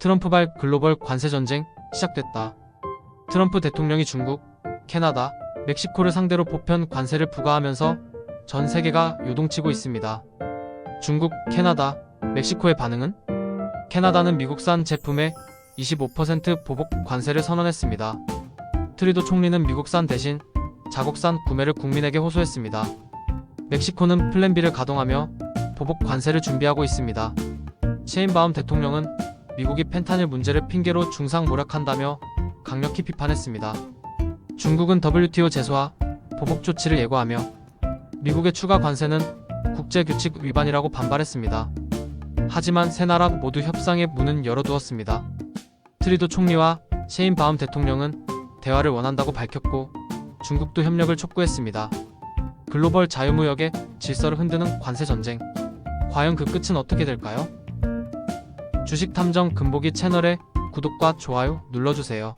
트럼프발 글로벌 관세 전쟁 시작됐다. 트럼프 대통령이 중국, 캐나다, 멕시코를 상대로 보편 관세를 부과하면서 전 세계가 요동치고 있습니다. 중국, 캐나다, 멕시코의 반응은? 캐나다는 미국산 제품에 25% 보복 관세를 선언했습니다. 트리도 총리는 미국산 대신 자국산 구매를 국민에게 호소했습니다. 멕시코는 플랜 B를 가동하며 보복 관세를 준비하고 있습니다. 셰인바움 대통령은 미국이 펜타닐 문제를 핑계로 중상 모략한다며 강력히 비판했습니다. 중국은 WTO 제소와 보복 조치를 예고하며 미국의 추가 관세는 국제 규칙 위반이라고 반발했습니다. 하지만 세 나라 모두 협상의 문은 열어두었습니다. 트리도 총리와 셰인 바움 대통령은 대화를 원한다고 밝혔고 중국도 협력을 촉구했습니다. 글로벌 자유무역의 질서를 흔드는 관세 전쟁. 과연 그 끝은 어떻게 될까요? 주식 탐정 금보기 채널에 구독과 좋아요 눌러주세요.